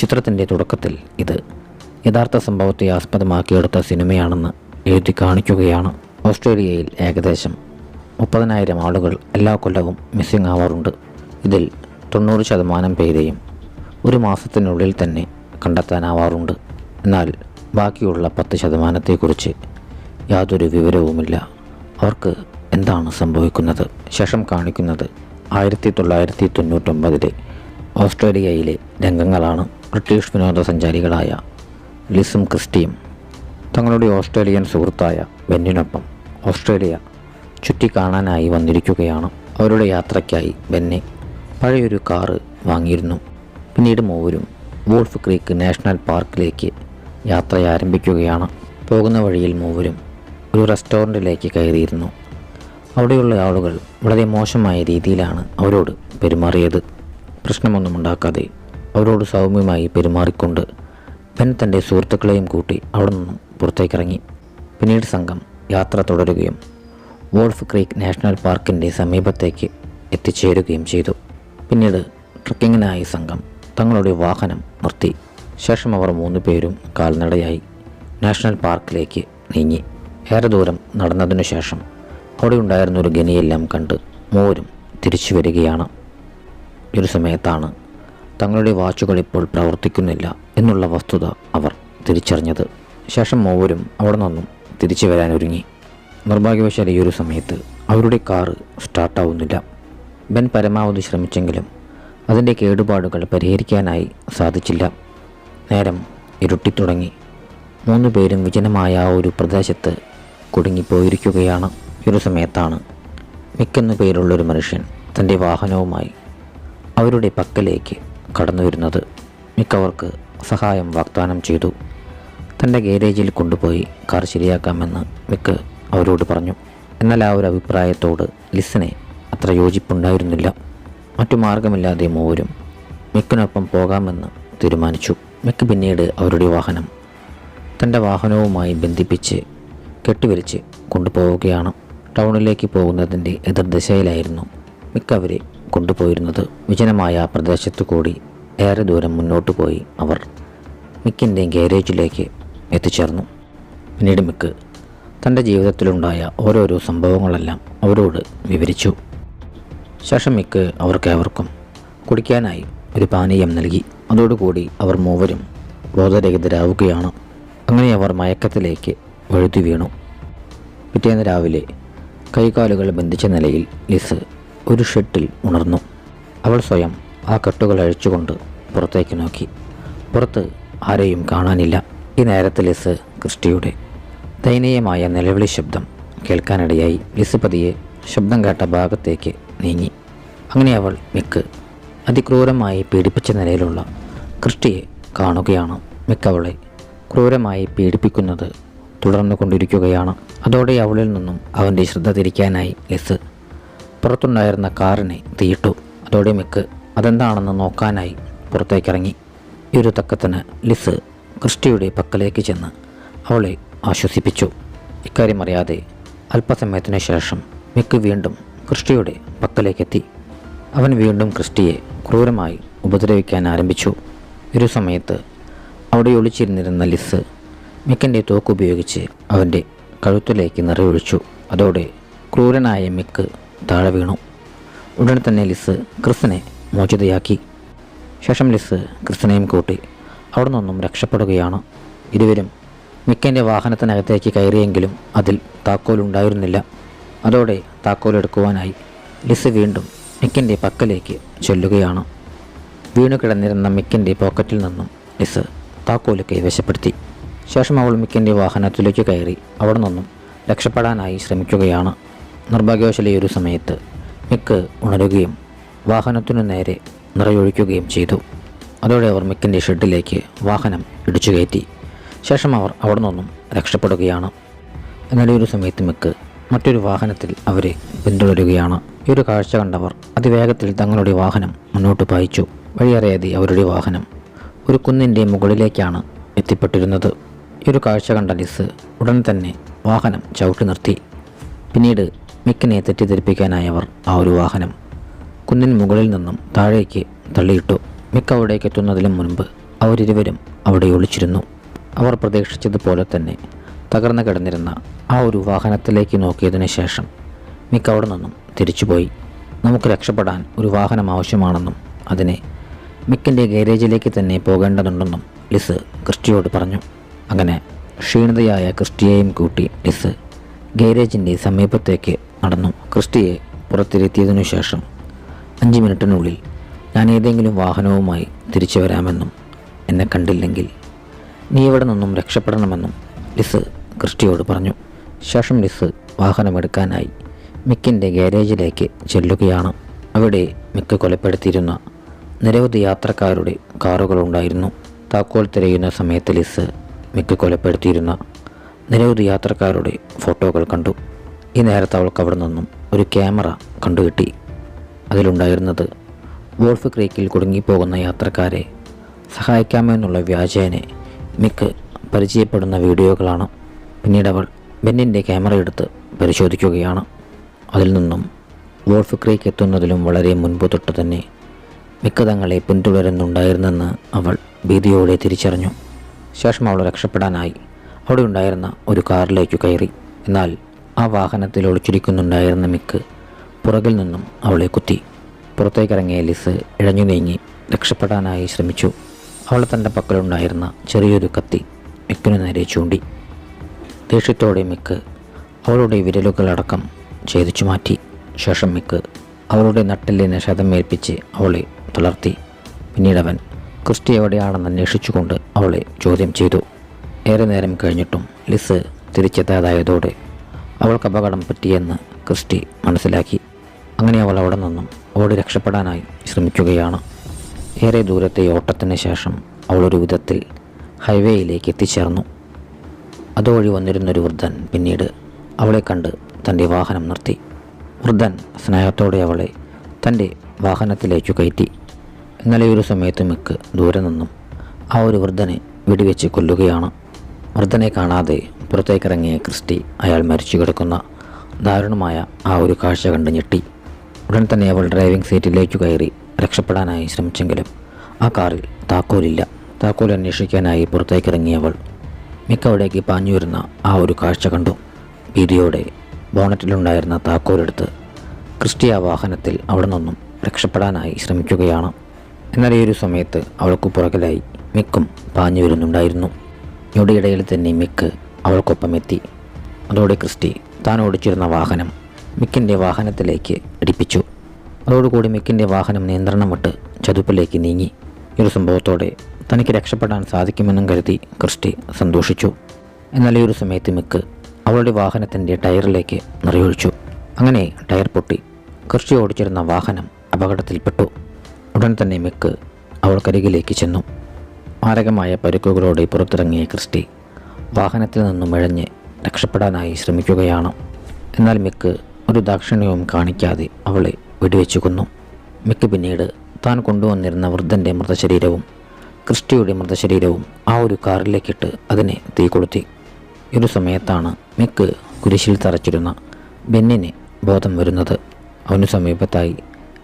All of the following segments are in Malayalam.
ചിത്രത്തിന്റെ തുടക്കത്തിൽ ഇത് യഥാർത്ഥ സംഭവത്തെ ആസ്പദമാക്കിയെടുത്ത സിനിമയാണെന്ന് എഴുതി കാണിക്കുകയാണ്. ഓസ്ട്രേലിയയിൽ ഏകദേശം മുപ്പതിനായിരം ആളുകൾ എല്ലാ കൊല്ലവും മിസ്സിംഗ് ആവാറുണ്ട്. ഇതിൽ തൊണ്ണൂറ് ശതമാനം പേരെയും ഒരു മാസത്തിനുള്ളിൽ തന്നെ കണ്ടെത്താനാവാറുണ്ട്. എന്നാൽ ബാക്കിയുള്ള പത്ത് ശതമാനത്തെക്കുറിച്ച് യാതൊരു വിവരവുമില്ല. അവർക്ക് എന്താണ് സംഭവിക്കുന്നത്? ശേഷം കാണിക്കുന്നത് ആയിരത്തി തൊള്ളായിരത്തി തൊണ്ണൂറ്റൊമ്പതിലെ ഓസ്ട്രേലിയയിലെ രംഗങ്ങളാണ്. ബ്രിട്ടീഷ് വിനോദസഞ്ചാരികളായ ലിസും ക്രിസ്റ്റിയും തങ്ങളുടെ ഓസ്ട്രേലിയൻ സുഹൃത്തായ ബെന്നിനൊപ്പം ഓസ്ട്രേലിയ ചുറ്റിക്കാണാനായി വന്നിരിക്കുകയാണ്. അവരുടെ യാത്രയ്ക്കായി ബെന്നെ പഴയൊരു കാറ് വാങ്ങിയിരുന്നു. പിന്നീട് മൂവരും വോൾഫ് ക്രീക്ക് നാഷണൽ പാർക്കിലേക്ക് യാത്ര ആരംഭിക്കുകയാണ് പോകുന്ന വഴിയിൽ മൂവരും ഒരു റെസ്റ്റോറന്റിലേക്ക് കയറിയിരുന്നു. അവിടെയുള്ള ആളുകൾ വളരെ മോശമായ രീതിയിലാണ് അവരോട് പെരുമാറിയത്. പ്രശ്നമൊന്നും ഉണ്ടാക്കാതെ അവരോട് സൗമ്യമായി പെരുമാറിക്കൊണ്ട് പെൻ തന്റെ സുഹൃത്തുക്കളെയും കൂട്ടി അവിടെ നിന്നും പുറത്തേക്കിറങ്ങി. പിന്നീട് സംഘം യാത്ര തുടരുകയും വോൾഫ് ക്രീക്ക് നാഷണൽ പാർക്കിന്റെ സമീപത്തേക്ക് എത്തിച്ചേരുകയും ചെയ്തു. പിന്നീട് ട്രക്കിങ്ങിനായി സംഘം തങ്ങളുടെ വാഹനം നിർത്തി. ശേഷം അവർ മൂന്ന് പേരും കാൽനടയായി നാഷണൽ പാർക്കിലേക്ക് നീങ്ങി. ഏറെ ദൂരം നടന്നതിനു ശേഷം അവിടെ ഉണ്ടായിരുന്ന ഒരു ഗനിയെല്ലാം കണ്ട് മൂവരും തിരിച്ചു വരികയാണ്. ഒരു സമയത്താണ് തങ്ങളുടെ വാച്ചുകൾ ഇപ്പോൾ പ്രവർത്തിക്കുന്നില്ല എന്നുള്ള വസ്തുത അവർ തിരിച്ചറിഞ്ഞത്. ശേഷം മൂവരും അവിടെ നിന്നും തിരിച്ചു വരാൻ ഒരുങ്ങി. നിർഭാഗ്യവശാൽ ഈ ഒരു സമയത്ത് അവരുടെ കാറ് സ്റ്റാർട്ടാവുന്നില്ല ബെൻ പരമാവധി ശ്രമിച്ചെങ്കിലും അതിന്റെ കേടുപാടുകൾ പരിഹരിക്കാനായി സാധിച്ചില്ല. നേരം ഇരുട്ടിത്തുടങ്ങി. മൂന്ന് പേരും വിജനമായ ആ ഒരു പ്രദേശത്ത് കുടുങ്ങിപ്പോയിരിക്കുകയാണ്. ഈ ഒരു സമയത്താണ് മിക്കെന്നു പേരുള്ളൊരു മനുഷ്യൻ തന്റെ വാഹനവുമായി അവരുടെ പക്കലേക്ക് കടന്നു വരുന്നത് മിക്കവർക്ക് സഹായം വാഗ്ദാനം ചെയ്തു. തന്റെ ഗാരേജിൽ കൊണ്ടുപോയി കാർ ശരിയാക്കാമെന്ന് മിക്ക് അവരോട് പറഞ്ഞു. എന്നാൽ ആ ഒരു അഭിപ്രായത്തോട് ലിസിനെ അത്ര യോജിപ്പുണ്ടായിരുന്നില്ല. മറ്റു മാർഗമില്ലാതെ മൂവരും മിക്കിനൊപ്പം പോകാമെന്ന് തീരുമാനിച്ചു. മിക്ക് പിന്നീട് അവരുടെ വാഹനം തന്റെ വാഹനവുമായി ബന്ധിപ്പിച്ച് കെട്ടിവലിച്ച് കൊണ്ടുപോവുകയാണ്. ടൗണിലേക്ക് പോകുന്നതിന്റെ എതിർദിശയിലായിരുന്നു മിക്ക അവരെ കൊണ്ടുപോയിരുന്നത് വിജനമായ പ്രദേശത്തു കൂടി ഏറെ ദൂരം മുന്നോട്ട് പോയി അവർ മിക്കിന്റെ ഗാരേജിലേക്ക് എത്തിച്ചേർന്നു. പിന്നീട് മിക്ക് തന്റെ ജീവിതത്തിലുണ്ടായ ഓരോരോ സംഭവങ്ങളെല്ലാം അവരോട് വിവരിച്ചു. ശേഷം മിക്ക് അവർക്കേവർക്കും കുടിക്കാനായി ഒരു പാനീയം നൽകി. അതോടുകൂടി അവർ മൂവരും ബോധരഹിതരാവുകയാണ്. അങ്ങനെ അവർ മയക്കത്തിലേക്ക് വഴുതി വീണു. പിറ്റേന്ന് രാവിലെ കൈകാലുകൾ ബന്ധിച്ച നിലയിൽ ലിസ് ഒരു ഷെട്ടിൽ ഉണർന്നു. അവൾ സ്വയം ആ കെട്ടുകൾ അഴിച്ചുകൊണ്ട് പുറത്തേക്ക് നോക്കി. പുറത്ത് ആരെയും കാണാനില്ല. ഈ നേരത്തെ ലിസ് ക്രിസ്റ്റിയുടെ ദയനീയമായ നിലവിളി ശബ്ദം കേൾക്കാനിടയായി ലിസ് പതിയെ ശബ്ദം കേട്ട ഭാഗത്തേക്ക് നീങ്ങി. അങ്ങനെ അവൾ മിക്ക് അതിക്രൂരമായി പീഡിപ്പിച്ച നിലയിലുള്ള ക്രിസ്റ്റിയെ കാണുകയാണ്. മിക്ക് അവളെ ക്രൂരമായി പീഡിപ്പിക്കുന്നത് തുടർന്നു കൊണ്ടിരിക്കുകയാണ് അതോടെ അവളിൽ നിന്നും അവന്റെ ശ്രദ്ധ തിരിക്കാനായി ലിസ് പുറത്തുണ്ടായിരുന്ന കാറിനെ തീയിട്ടു. അതോടെ മിക്ക് അതെന്താണെന്ന് നോക്കാനായി പുറത്തേക്കിറങ്ങി. ഈ ഒരു തക്കത്തിന് ലിസ് ക്രിസ്റ്റിയുടെ പക്കലേക്ക് ചെന്ന് അവളെ ആശ്വസിപ്പിച്ചു. ഇക്കാര്യം അറിയാതെ അല്പസമയത്തിന് ശേഷം മിക്ക് വീണ്ടും ക്രിസ്റ്റിയുടെ പക്കലേക്കെത്തി. അവൻ വീണ്ടും ക്രിസ്റ്റിയെ ക്രൂരമായി ഉപദ്രവിക്കാൻ ആരംഭിച്ചു. ഒരു സമയത്ത് അവിടെ ഒളിച്ചിരുന്നിരുന്ന ലിസ് മിക്കന്റെ തോക്കുപയോഗിച്ച് അവന്റെ കഴുത്തിലേക്ക് നിറയൊഴിച്ചു. അതോടെ ക്രൂരനായ മിക്ക് താഴെ വീണു. ഉടനെ തന്നെ ലിസ് ക്രിസിനെ മോചിതയാക്കി. ശേഷം ലിസ് ക്രിസ്സിനെയും കൂട്ടി അവിടെ നിന്നും രക്ഷപ്പെടുകയാണ്. ഇരുവരും മിക്കന്റെ വാഹനത്തിനകത്തേക്ക് കയറിയെങ്കിലും അതിൽ താക്കോലുണ്ടായിരുന്നില്ല അതോടെ താക്കോലെടുക്കുവാനായി ലിസ് വീണ്ടും മിക്കന്റെ പക്കലേക്ക് ചെല്ലുകയാണ്. വീണു കിടന്നിരുന്ന മിക്കന്റെ പോക്കറ്റിൽ നിന്നും ലിസ് താക്കോൽ കൈവശപ്പെടുത്തി ശേഷം അവൾ മിക്കന്റെ വാഹനത്തിലേക്ക് കയറി അവിടെ നിന്നും രക്ഷപ്പെടാനായി ശ്രമിക്കുകയാണ്. നിർഭാഗ്യവശാൽ ഈ ഒരു സമയത്ത് മിക്ക് ഉണരുകയും വാഹനത്തിനു നേരെ നിറയൊഴിക്കുകയും ചെയ്തു. അതോടെ അവർ മിക്കിന്റെ ഷെഡിലേക്ക് വാഹനം ഇടിച്ചു കയറ്റി. ശേഷം അവർ അവിടെ നിന്നും രക്ഷപ്പെടുകയാണ്. എന്നാൽ ഈ ഒരു സമയത്ത് മിക്ക് മറ്റൊരു വാഹനത്തിൽ അവരെ പിന്തുടരുകയാണ്. ഈ ഒരു കാഴ്ച കണ്ടവർ അതിവേഗത്തിൽ തങ്ങളുടെ വാഹനം മുന്നോട്ട് പായിച്ചു. വഴിയറിയാതെ അവരുടെ വാഹനം ഒരു കുന്നിന്റെ മുകളിലേക്കാണ് എത്തിപ്പെട്ടിരുന്നത്. ഈ ഒരു കാഴ്ച കണ്ട ലിസ് ഉടൻ തന്നെ വാഹനം ചവിട്ടി നിർത്തി. പിന്നീട് മിക്കിനെ തെറ്റിദ്ധരിപ്പിക്കാനായവർ ആ ഒരു വാഹനം കുന്നിൻ മുകളിൽ നിന്നും താഴേക്ക് തള്ളിയിട്ടു. മിക്ക അവിടേക്ക് എത്തുന്നതിലും മുൻപ് അവരിരുവരും അവിടെ ഒളിച്ചിരുന്നു. അവർ പ്രതീക്ഷിച്ചതുപോലെ തന്നെ തകർന്നു കിടന്നിരുന്ന ആ ഒരു വാഹനത്തിലേക്ക് നോക്കിയതിനു ശേഷം മിക്ക അവിടെ നിന്നും തിരിച്ചുപോയി. നമുക്ക് രക്ഷപ്പെടാൻ ഒരു വാഹനം ആവശ്യമാണെന്നും അതിനെ മിക്കിന്റെ ഗാരേജിലേക്ക് തന്നെ പോകേണ്ടതുണ്ടെന്നും ലിസ് ക്രിസ്റ്റിയോട് പറഞ്ഞു. അങ്ങനെ ക്ഷീണിതയായ ക്രിസ്റ്റിയെയും കൂട്ടി ലിസ് ഗാരേജിന്റെ സമീപത്തേക്ക് നടന്നു. ക്രിസ്റ്റിയെ പുറത്തിരുത്തിയതിനു ശേഷം അഞ്ച് മിനിറ്റിനുള്ളിൽ ഞാൻ ഏതെങ്കിലും വാഹനവുമായി തിരിച്ചു വരാമെന്നും എന്നെ കണ്ടില്ലെങ്കിൽ നീ ഇവിടെ നിന്നും രക്ഷപ്പെടണമെന്നും ലിസ് ക്രിസ്റ്റിയോട് പറഞ്ഞു. ശേഷം ലിസ് വാഹനമെടുക്കാനായി മിക്കിന്റെ ഗാരേജിലേക്ക് ചെല്ലുകയാണ്. അവിടെ മിക്ക് കൊലപ്പെടുത്തിയിരുന്ന നിരവധി യാത്രക്കാരുടെ കാറുകളുണ്ടായിരുന്നു താക്കോൽ തിരയുന്ന സമയത്ത് ലിസ് മിക്ക് കൊലപ്പെടുത്തിയിരുന്ന നിരവധി യാത്രക്കാരുടെ ഫോട്ടോകൾ കണ്ടു. ഈ നേരത്തെ അവൾക്ക് അവിടെ നിന്നും ഒരു ക്യാമറ കണ്ടുകിട്ടി. അതിലുണ്ടായിരുന്നത് വോൾഫ് ക്രീക്കിൽ കുടുങ്ങിപ്പോകുന്ന യാത്രക്കാരെ സഹായിക്കാമെന്നുള്ള വ്യാജേനെ മിക്ക് പരിചയപ്പെടുന്ന വീഡിയോകളാണ്. പിന്നീട് അവൾ ബെന്നിന്റെ ക്യാമറ എടുത്ത് പരിശോധിക്കുകയാണ്. അതിൽ നിന്നും വോൾഫ് ക്രീക്ക് എത്തുന്നതിലും വളരെ മുൻപ് തൊട്ട് തന്നെ മിക്ക തങ്ങളെ പിന്തുടരുന്നുണ്ടായിരുന്നെന്ന് അവൾ ഭീതിയോടെ തിരിച്ചറിഞ്ഞു. ശേഷം അവൾ രക്ഷപ്പെടാനായി അവിടെ ഉണ്ടായിരുന്ന ഒരു കാറിലേക്ക് കയറി. എന്നാൽ ആ വാഹനത്തിൽ ഒളിച്ചിരിക്കുന്നുണ്ടായിരുന്ന മിക്ക് പുറകിൽ നിന്നും അവളെ കുത്തി. പുറത്തേക്കിറങ്ങിയ ലിസ് ഇഴഞ്ഞു നീങ്ങി രക്ഷപ്പെടാനായി ശ്രമിച്ചു. അവൾ തന്റെ പക്കലുണ്ടായിരുന്ന ചെറിയൊരു കത്തി മിക്കിനു നേരെ ചൂണ്ടി. ദേഷ്യത്തോടെ മിക്ക് അവളുടെ വിരലുകളടക്കം ഛേദിച്ചു മാറ്റി. ശേഷം മിക്ക് അവളുടെ നട്ടെല്ലിന് ശതമേൽപ്പിച്ച് അവളെ തളർത്തി. പിന്നീടവൻ ക്രിസ്റ്റി എവിടെയാണെന്ന് അന്വേഷിച്ചുകൊണ്ട് അവളെ ചോദ്യം ചെയ്തു. ഏറെ നേരം കഴിഞ്ഞിട്ടും ലിസ് തിരിച്ചെത്താതായതോടെ അവൾക്ക് അപകടം പറ്റിയെന്ന് ക്രിസ്റ്റി മനസ്സിലാക്കി. അങ്ങനെ അവൾ അവിടെ നിന്നും ഓടി രക്ഷപ്പെടാനായി ശ്രമിക്കുകയാണ്. ഏറെ ദൂരത്തെ ഓട്ടത്തിന് ശേഷം അവൾ ഒരു വിധത്തിൽ ഹൈവേയിലേക്ക് എത്തിച്ചേർന്നു. അതുവഴി വന്നിരുന്നൊരു വൃദ്ധൻ പിന്നീട് അവളെ കണ്ട് തന്റെ വാഹനം നിർത്തി. വൃദ്ധൻ സ്നേഹത്തോടെ അവളെ തന്റെ വാഹനത്തിലേക്ക് കയറ്റി. ഇന്നലെ ഒരു സമയത്ത് മിക്ക് ദൂരെ നിന്നും ആ ഒരു വൃദ്ധനെ വെടിവെച്ച് കൊല്ലുകയാണ്. വൃദ്ധനെ കാണാതെ പുറത്തേക്കിറങ്ങിയ ക്രിസ്റ്റി അയാൾ മരിച്ചു കിടക്കുന്ന ദാരുണമായ ആ ഒരു കാഴ്ച കണ്ട് ഞെട്ടി. ഉടൻ തന്നെ അവൾ ഡ്രൈവിംഗ് സീറ്റിലേക്ക് കയറി രക്ഷപ്പെടാനായി ശ്രമിച്ചെങ്കിലും ആ കാറിൽ താക്കോലില്ല. താക്കോൽ അന്വേഷിക്കാനായി പുറത്തേക്കിറങ്ങിയവൾ മിക്കവിടേക്ക് പാഞ്ഞു വരുന്ന ആ ഒരു കാഴ്ച കണ്ടു. ഭീതിയോടെ ബോണറ്റിലുണ്ടായിരുന്ന താക്കോലെടുത്ത് ക്രിസ്റ്റി ആ വാഹനത്തിൽ അവിടെ നിന്നും രക്ഷപ്പെടാനായി ശ്രമിക്കുകയാണ്. എന്നാൽ ഈ ഒരു സമയത്ത് അവൾക്ക് പുറകിലായി മിക്കും പാഞ്ഞു വരുന്നുണ്ടായിരുന്നു ഞൊടിയിടയിൽ തന്നെ മിക്ക് അവൾക്കൊപ്പം എത്തി അതോടെ ക്രിസ്റ്റി താൻ ഓടിച്ചിരുന്ന വാഹനം മിക്കിന്റെ വാഹനത്തിലേക്ക് ഇടിപ്പിച്ചു. അതോടുകൂടി മിക്കിന്റെ വാഹനം നിയന്ത്രണം വിട്ട് ചതുപ്പിലേക്ക് നീങ്ങി. ഈ ഒരു സംഭവത്തോടെ തനിക്ക് രക്ഷപ്പെടാൻ സാധിക്കുമെന്നും കരുതി ക്രിസ്റ്റി സന്തോഷിച്ചു. എന്നാൽ ഈ ഒരു സമയത്ത് മിക്ക് അവളുടെ വാഹനത്തിന്റെ ടയറിലേക്ക് നിറയൊഴിച്ചു. അങ്ങനെ ടയർ പൊട്ടി ക്രിസ്റ്റി ഓടിച്ചിരുന്ന വാഹനം അപകടത്തിൽപ്പെട്ടു. ഉടൻ തന്നെ മിക്ക് അവൾക്കരികിലേക്ക് ചെന്നു. മാരകമായ പരുക്കുകളോടെ പുറത്തിറങ്ങിയ ക്രിസ്റ്റി വാഹനത്തിൽ നിന്നും ഇഴഞ്ഞ് രക്ഷപ്പെടാനായി ശ്രമിക്കുകയാണ്. എന്നാൽ മിക്ക് ഒരു ദാക്ഷിണ്യവും കാണിക്കാതെ അവളെ വെടിവെച്ചു കൊന്നു. മിക്ക് പിന്നീട് താൻ കൊണ്ടുവന്നിരുന്ന വൃദ്ധന്റെ മൃതശരീരവും ക്രിസ്റ്റിയുടെ മൃതശരീരവും ആ ഒരു കാറിലേക്കിട്ട് അതിനെ തീ കൊളുത്തി. ഒരു സമയത്താണ് മിക്ക് കുരിശിൽ തറച്ചിരുന്ന ബെന്നിന് ബോധം വരുന്നത്. അവനു സമീപത്തായി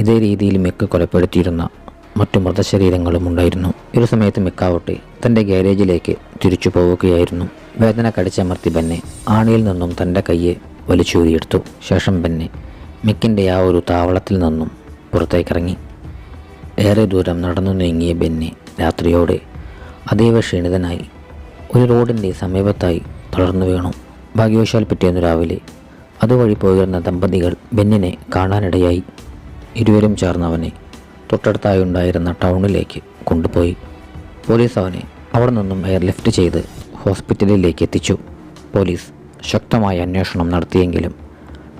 ഇതേ രീതിയിൽ മിക്ക് കൊലപ്പെടുത്തിയിരുന്ന മറ്റു മൃതശരീരങ്ങളും ഉണ്ടായിരുന്നു. ഒരു സമയത്ത് മിക്കാവട്ടെ തന്റെ ഗാരേജിലേക്ക് തിരിച്ചു പോവുകയായിരുന്നു. വേദന കടിച്ചമർത്തി ബെന്നെ ആണിയിൽ നിന്നും തന്റെ കയ്യെ വലിച്ചൂരിയെടുത്തു. ശേഷം ബെന്നെ മിക്കിന്റെ ആ ഒരു താവളത്തിൽ നിന്നും പുറത്തേക്കിറങ്ങി. ഏറെ ദൂരം നടന്നു നീങ്ങിയ ബെന്നെ രാത്രിയോടെ അതീവ ക്ഷീണിതനായി. ഒരു റോഡിന്റെ സമീപത്തായി തളർന്നു വീണു. ഭാഗ്യവശാൽ പിറ്റേന്ന് രാവിലെ അതുവഴി പോയിരുന്ന ദമ്പതികൾ ബെന്നിനെ കാണാനിടയായി. ഇരുവരും ചേർന്നവനെ തൊട്ടടുത്തായി ഉണ്ടായിരുന്ന ടൗണിലേക്ക് കൊണ്ടുപോയി. പോലീസ് അവനെ അവിടെ നിന്നും എയർലിഫ്റ്റ് ചെയ്ത് ഹോസ്പിറ്റലിലേക്ക് എത്തിച്ചു. പോലീസ് ശക്തമായ അന്വേഷണം നടത്തിയെങ്കിലും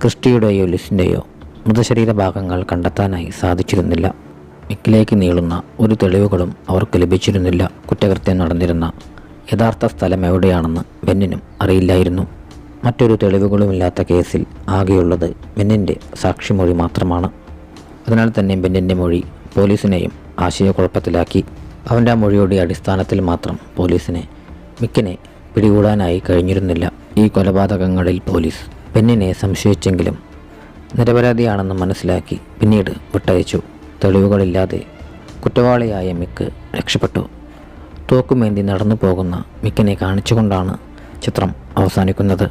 ക്രിസ്റ്റിയുടെയോ ലിസിന്റെയോ മൃതശരീര ഭാഗങ്ങൾ കണ്ടെത്താനായി സാധിച്ചിരുന്നില്ല. മിക്കിലേക്ക് നീളുന്ന ഒരു തെളിവുകളും അവർക്ക് ലഭിച്ചിരുന്നില്ല. കുറ്റകൃത്യം നടന്നിരുന്ന യഥാർത്ഥ സ്ഥലം എവിടെയാണെന്ന് ബെന്നിനും അറിയില്ലായിരുന്നു. മറ്റൊരു തെളിവുകളുമില്ലാത്ത കേസിൽ ആകെയുള്ളത് ബെന്നിന്റെ സാക്ഷിമൊഴി മാത്രമാണ്. അതിനാൽ തന്നെ ബെന്നിന്റെ മൊഴി പോലീസിനെയും ആശയക്കുഴപ്പത്തിലാക്കി. അവന്റെ മൊഴിയുടെ അടിസ്ഥാനത്തിൽ മാത്രം പോലീസിനെ മിക്കിനെ പിടികൂടാനായി കഴിഞ്ഞിരുന്നില്ല. ഈ കൊലപാതകങ്ങളിൽ പോലീസ് പെണ്ണിനെ സംശയിച്ചെങ്കിലും നിരപരാധിയാണെന്ന് മനസ്സിലാക്കി പിന്നീട് വിട്ടയച്ചു. തെളിവുകളില്ലാതെ കുറ്റവാളിയായ മിക്ക് രക്ഷപ്പെട്ടു. തോക്കുമേന്തി നടന്നു പോകുന്ന മിക്കനെ കാണിച്ചുകൊണ്ടാണ് ചിത്രം അവസാനിക്കുന്നത്.